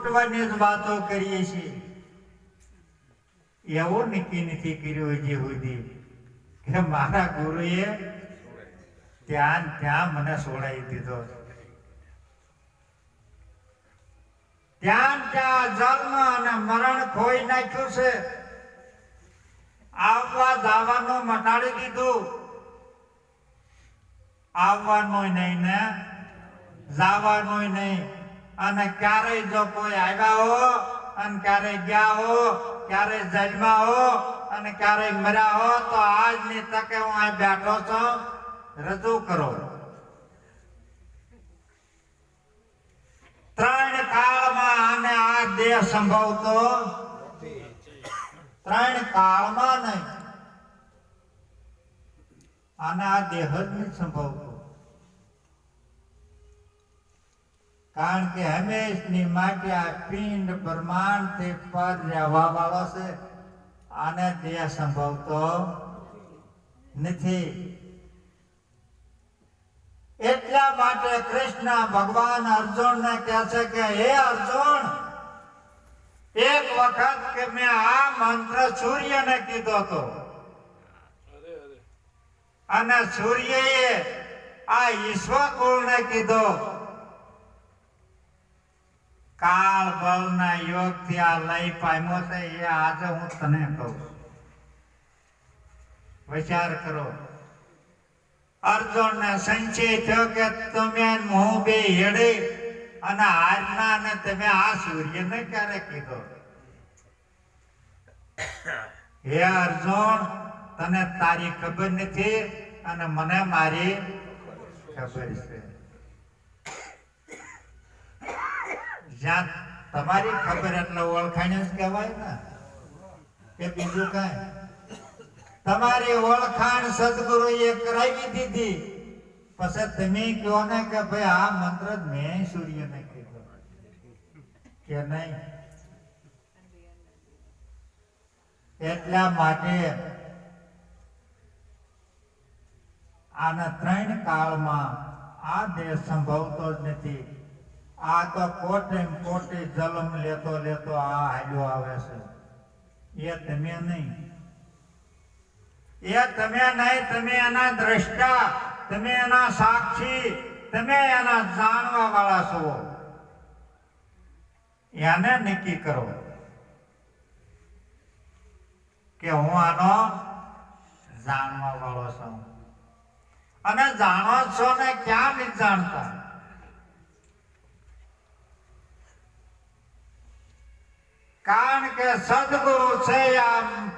લૂંટવાની જ વાતો કરીએ છીએ. એવો નક્કી નથી કર્યો હજી સુધી કે મારા ગુરુએ ત્યાં ત્યાં મને સોડાવી દીધો. ત્યાં ત્યાં જન્મ અને મરણ ખોઈ નાખ્યું છે. આવવા જવાનું મટાડી દીધું. આવવાનું નહીં ને જવાનું નહીં. અને ક્યારેય જો કોઈ આવ્યા હો, અને ક્યારેય ગયા હો, ક્યારેય જન્મા હો, અને ક્યારેય મર્યા હો, તો આજની તકે હું અહીં બેઠો છું. રજૂ કરો. ત્રણ કાળમાં આને આ દેહ સંભવતો? ત્રણ કાળમાં નહીં. આને આ દેહ જ નહીં સંભવતો. કારણ કે હંમેશની માટે આ પિંડ બ્રહ્માંડ તે પર રહેવા વાળો છે. આને દેહ સંભવતો નથી. એટલા માટે કૃષ્ણ ભગવાન અર્જુનને કહે છે કે હે અર્જુન એક વખત કે મેં આ મંત્ર સૂર્યને કીધો હતો અને સૂર્યએ આ ઈશ્વર કુળને કીધો. કાળ બળના યોગથી આ લઈ પામ્યો છે, એ આજે હું તને કહું વિચાર કરો. અર્જુન ને સંશય થયો કે તમે હું બે હેડે અને આજના ને તમે આ સૂર્યને ક્યારે કીધો? હે અર્જુન, તને તારી ખબર નથી અને મને મારી ખબર છે. જ્યાં તમારી ખબર એટલે ઓળખાણ જ કહેવાય ને, કે બીજું કાંઈ. તમારી ઓળખાણ સદગુરુએ કરાવી દીધી. પછી તમે કહો ને કે ભાઈ આ મંત્ર જ મેં સૂર્યને કીધો. કે નહીં. એટલા માટે આના ત્રણ કાળમાં આ દેશ સંભવતો જ નથી. આ તો કોટે કોટી જલમ લેતો લેતો આ હાલ્યો આવે છે. એ તમે નહીં. એ તમે નહીં, તમે એના દ્રષ્ટા, તમે એના સાક્ષી, તમે એના જાણવા વાળા છો. એને નક્કી કરો કે હું આનો જાણવા વાળો છું. અને જાણો છો ને ક્યાં નથી જાણતા? કારણ કે સદગુરુ છે આમ.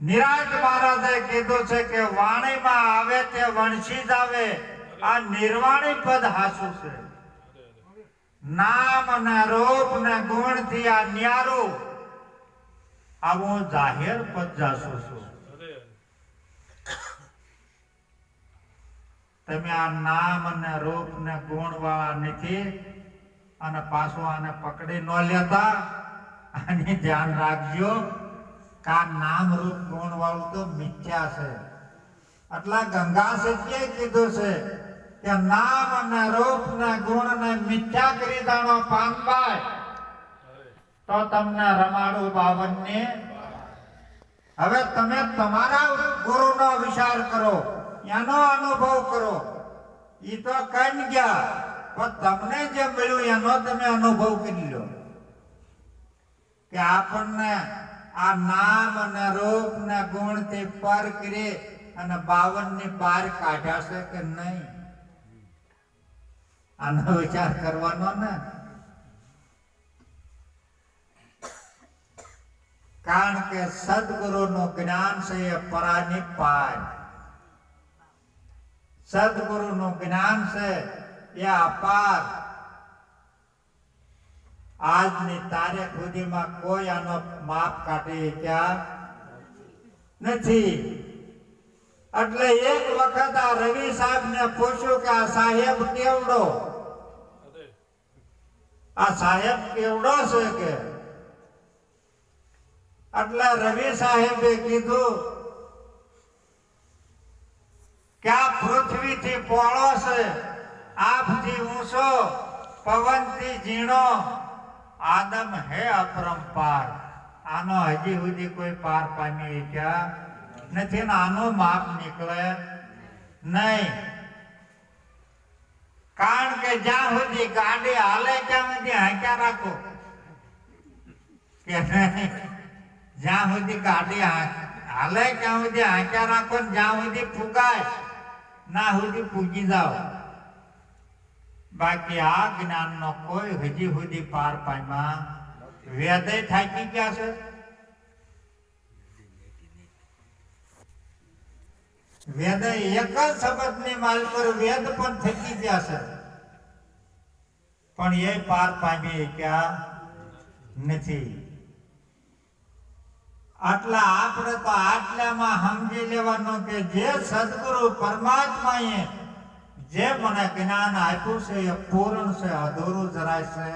નિરાજ મહારાજે કીધું છે કે વાણીમાં આવે તે વંશી જ આવે આ નિર્વાણી પદ હાસું છે. નામ ને રૂપ ને ગુણથી આ ન્યારું. આવું જાહેર પદ જાસુ છું. તમે આ નામ અને રૂપ ને ગુણ વાળા નથી. અને પાછું આને પકડી ન લેતા. અને ધ્યાન રાખજો, કે નામ રૂપ ગુણ વાળું તો મિથ્યા છે. એટલા ગંગા સત્યે કીધું છે? કે નામ અને રૂપ ને ગુણ ને મિથ્યા કરી દાણો પાનબાઈ તો તમને રમાડું બાવન ને હવે તમે તમારા ગુરુનો વિચાર કરો, એનો અનુભવ કરો. એ તો કઈ ગયા. પણ તમને જે મળ્યું એનો તમે અનુભવ કરી લો. કે આપણને આ નામ અને રૂપ ને ગુણથી પર કરી અને બાવનની પાર કાઢાશે કે નહીં? આનો વિચાર કરવાનો ને. કારણ કે સદગુરુ નું જ્ઞાન છે એ પરાનિપાય સદગુરુ નું જ્ઞાન છે એ અપાર આજની તારીખ સુધીમાં કોઈ આનો માપ કાઢી ક્યાં નથી. એટલે એક વખત આ રવિ સાહેબ ને પૂછ્યું કે આ સાહેબ કેવડો? આ સાહેબ કેવડો છે કે? એટલે રવિ સાહેબે કીધું કે આ પૃથ્વીથી પોળો છે? આપથી ઊંચો, પવનથી ઝીણો, આદમ હે અપરંપાર આનો હજી સુધી કોઈ પાર પામી ક્યાં? નથી ને આનો માપ નીકળે નહીં. કારણ કે જ્યાં સુધી ગાડી હાલે, ત્યાં સુધી હાંક્યા રાખો. કે જ્યાં સુધી ગાડી હાલે, ત્યાં સુધી હાંક્યા રાખો ને જ્યાં સુધી ફૂગાય ના સુધી ફૂગી જાઓ. બાકી આ જ્ઞાનનો કોઈ હજી સુધી પાર પામ્યા વેદય થાકી ગયા છે? વેદ એક જ શબ્દની માલ પર વેદ પણ થકી ગયા છે. પણ એ પાર પામી ક્યાં નથી. આટલા આપણે તો આટલામાં સમજી લેવાનું કે જે સદગુરુ પરમાત્માએ જે મને જ્ઞાન આપ્યું છે એ પૂર્ણ છે અધૂરું જરાય છે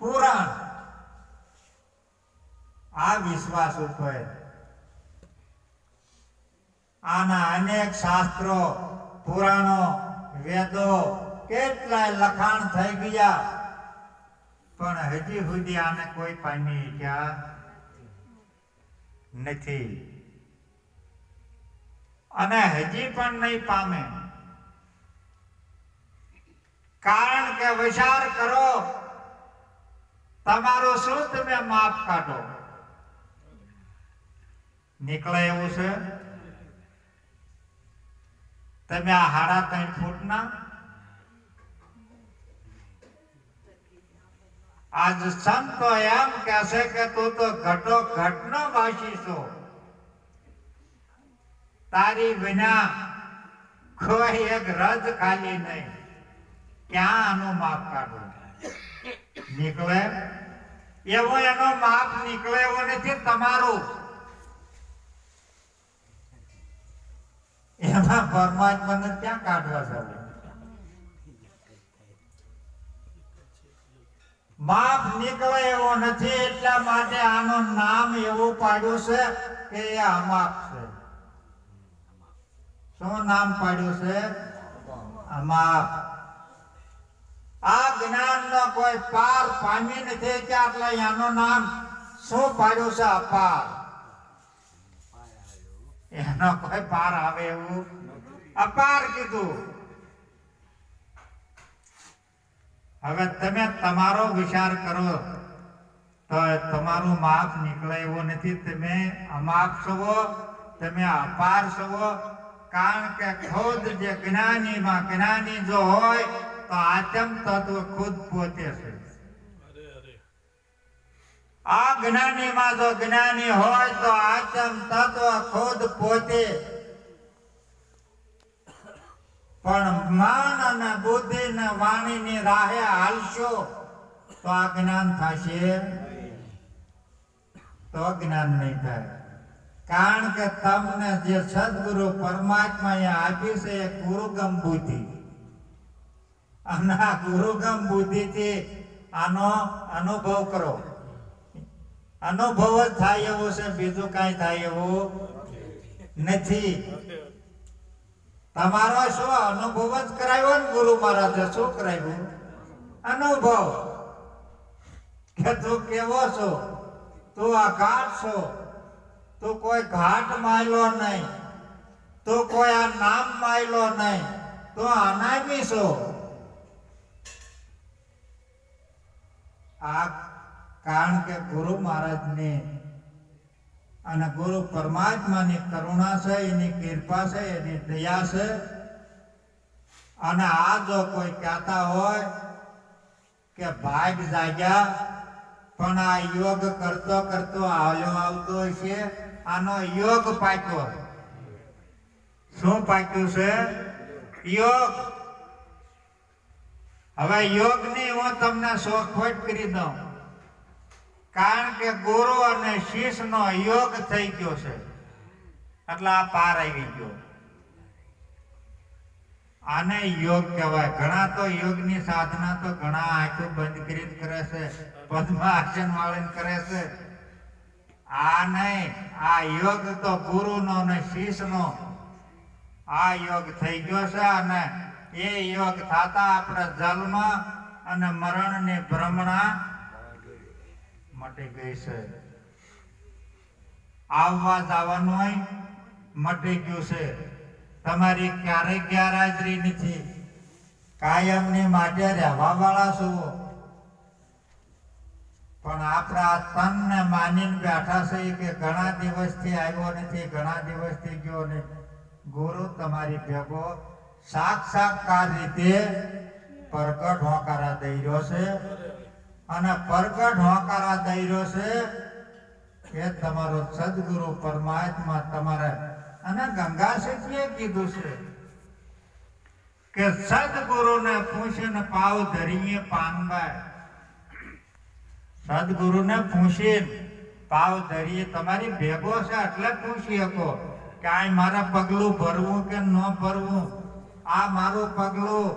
પૂરણ આ વિશ્વાસ ઉપર આના અનેક શાસ્ત્રો પુરાણો વેદો કેટલાય લખાણ થઈ ગયા પણ હજી સુધી આને કોઈ પામી ગયા નથી અને હજી પણ નહીં પામે. કારણ કે વિચાર કરો, તમારો શું તમે માપ કાઢો. નીકળે એવું છે? તમે આ હાડા ત્રણ ફૂટના? આજ સંતો એમ કહેશે કે તું તો ઘટો ઘટનો વાસી છો. તારી વિના કોઈ એક રજ ખાલી નહીં. ક્યાં આનો માપ કાઢો નીકળે? એવો એનો માપ નીકળે એવો નથી, તમારો. એમાં પરમાત્માને ક્યાં કાઢવા છે માપ નીકળે એવો નથી, એટલા માટે આનો નામ એવું પાડ્યું છે કે એ અમાપ છે. શું નામ પાડ્યું છે? અમાપ આ જ્ઞાન નો કોઈ પાર પામી નથી એટલે એનું નામ શું પાડ્યું છે? અપાર. એનો કોઈ પાર આવે એવું અપાર કીધું. હવે તમે તમારો વિચાર કરો. તો તમારું માપ નીકળે એવું નથી. તમે અમાપ છો, તમે અપાર છો કારણ કે ખુદ જે જ્ઞાનીમાં જ્ઞાની જો હોય તો આત્મ તત્વ ખુદ પોતે છે. આ જ્ઞાનીમાં જો જ્ઞાની હોય તો આત્મ તત્વ ખુદ પોતે. પણ મન અને બુદ્ધિ ને વાણી ની રાહે હાલશો તો આ જ્ઞાન થશે. તો જ્ઞાન નહીં થાય. કારણ કે તમને જે સદગુરુ પરમાત્માએ આપી છે એ ગુરુગમ બુદ્ધિ. અને આ ગુરુગમ બુદ્ધિથી આનો અનુભવ કરો. અનુભવ જ થાય એવો છે, બીજું કાંઈ થાય એવું નથી. તમારો શું અનુભવ જ કરાવ્યો ને ગુરુ મહારાજે, શું કરાવ્યું? અનુભવ. કે તું કેવો છો? તું આકાશ છો? તું કોઈ ઘાટ માયલો નહીં. તું કોઈ આ નામ માયલો નહીં. તું અનામી છો આ કારણ કે ગુરુ મહારાજને અને ગુરુ પરમાત્માની કરુણા છે, એની કૃપા છે, એની દયા છે. અને આ જો કોઈ કહેતા હોય કે ભાગ જાગ્યા, પણ આ યોગ કરતો કરતો આવ્યો, આવતો છે આનો યોગ પાક્યો. શું પાક્યું છે? યોગ. હવે યોગની હું તમને શોખવટ કરી દઉં. કારણ કે ગુરુ અને શિષ્યનો યોગ થઈ ગયો છે. એટલે આ પાર આવી ગયો. આને યોગ કહેવાય. ઘણા તો યોગની સાધના તો ઘણા આંખો બંધ કરીને કરે છે, પદ્માસન વાળીને કરે છે. આ નહીં, આ યોગ તો ગુરુનો અને શિષનો આ યોગ થઈ ગયો છે અને એ યોગ થતા આપણે જન્મ અને મરણની ભ્રમણા મટી ગઈ છે. આવવા જવાનું હોય, મટી ગયું છે. તમારી ક્યારેય ગેરહાજરી નથી. કાયમની માટે રહેવા વાળા છો. પણ આપણા તનને માનીને બેઠા છે કે ઘણા દિવસથી આવ્યો નથી, ઘણા દિવસથી ગયો ને ગુરુ, તમારી ભેગો સાક્ષાત્કાર રીતે પ્રગટ હોકારા દઈ રહ્યો છે. અને પ્રગટ હોકારા દઈ રહ્યો છે એ તમારો સદગુરુ પરમાત્મા તમારે અને ગંગા શેઠીએ કીધું છે કે સદગુરુને પૂછીને પાવ ધરીએ પાનબાઈ સદગુરુને પૂછી પાવ ધરીએ, તમારી ભેગો છે એટલે પૂછી શકો કે આ મારા પગલું ભરવું કે ન ભરવું? આ મારું પગલું